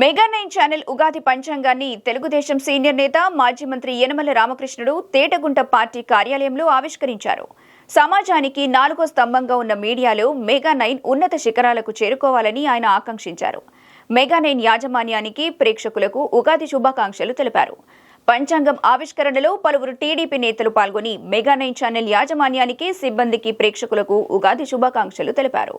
Mega nine channel Ugadi పంచాంగాన్ని Telugu Desam senior నేత మాజీ మంత్రి యనమల రామకృష్ణుడు తేటగుంట పార్టీ కార్యాలయంలో ఆవిష్కరించారు. సమాజానికి నాలుగో స్తంభంగా ఉన్న మీడియాలో మెగా నైన్ ఉన్నత శిఖరాలకు చేరుకోవాలని ఆయన ఆకాంక్షించారు. మెగా నైన్ యాజమాన్యానికి ప్రేక్షకులకు ఉగాది శుభాకాంక్షలు తెలిపారు. పంచాంగం ఆవిష్కరణలో పలువురు టీడీపీ నేతలు పాల్గొని మెగా నైన్ ఛానల్ యాజమాన్యానికి సిబ్బందికి ప్రేక్షకులకు ఉగాది శుభాకాంక్షలు తెలిపారు.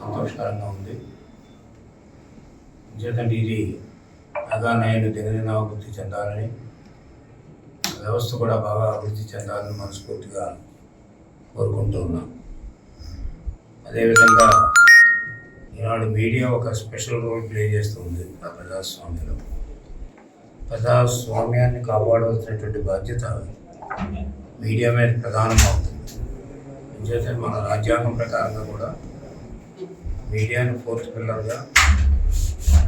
సంతోషకరంగా ఉంది. ఎందుకంటే ఇది బాగా నేను దినదిన అభివృద్ధి చెందాలని వ్యవస్థ కూడా బాగా అభివృద్ధి చెందాలని మనస్ఫూర్తిగా కోరుకుంటూ ఉన్నాం. అదేవిధంగా ఈనాడు మీడియా ఒక స్పెషల్ రోల్ ప్లే చేస్తుంది ఆ ప్రజాస్వామ్యంలో. ప్రజాస్వామ్యాన్ని కాపాడవలసినటువంటి బాధ్యత మీడియా మీద ప్రధానమవుతుంది ఎందుకంటే మన రాజ్యాంగం ప్రకారంగా కూడా మీడియాని ఫోర్త్ పిల్లర్గా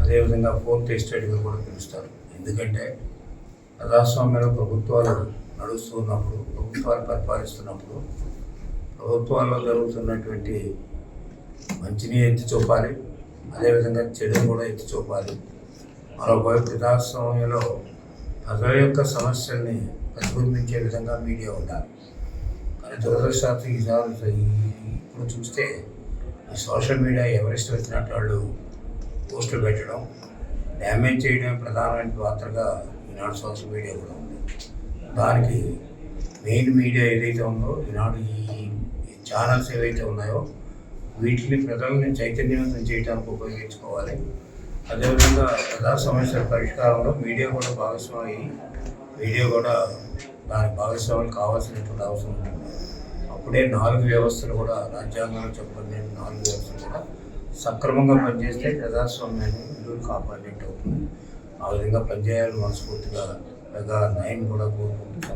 అదేవిధంగా ఫోర్త్ ఎస్టేట్గా కూడా పిలుస్తారు. ఎందుకంటే ప్రజాస్వామ్యంలో ప్రభుత్వాలు నడుస్తున్నప్పుడు ప్రభుత్వాలు పరిపాలిస్తున్నప్పుడు ప్రభుత్వాల్లో జరుగుతున్నటువంటి మంచిని ఎత్తి చూపాలి అదేవిధంగా చెడుని కూడా ఎత్తి చూపాలి. మరోవైపు ప్రజాస్వామ్యంలో ప్రజల యొక్క సమస్యల్ని ప్రతిబింబించే విధంగా మీడియా ఉండాలి. కానీ దురదృష్టవశాత్తు ఈసారి ఇప్పుడు చూస్తే ఈ సోషల్ మీడియా ఎవరెస్ట్ వచ్చినట్టు వాళ్ళు పోస్టులు పెట్టడం డ్యామేజ్ చేయడం ప్రధానమైన పాత్రగా ఈనాడు సోషల్ మీడియా కూడా ఉంది. దానికి మెయిన్ మీడియా ఏదైతే ఉందో ఈనాడు ఈ ఛానల్స్ ఏవైతే ఉన్నాయో వీటిని ప్రజల్ని చైతన్యవంతం చేయడానికి ఉపయోగించుకోవాలి. అదేవిధంగా ప్రజా సమస్యల పరిష్కారంలో మీడియా కూడా భాగస్వామి మీడియా కూడా దాని భాగస్వాములు కావాల్సినటువంటి అవసరం ఉంటుంది అప్పుడే నాలుగు వ్యవస్థలు కూడా రాజ్యాంగంలో చెప్పండి నాలుగు వ్యవస్థలు కూడా సక్రమంగా పనిచేస్తే ప్రజాస్వామ్యాన్ని విలువలు కాపాడినట్టు అవుతుంది. ఆ విధంగా పనిచేయాలని మనస్ఫూర్తిగా మెగా నైన్ కూడా కోరుకుంటూ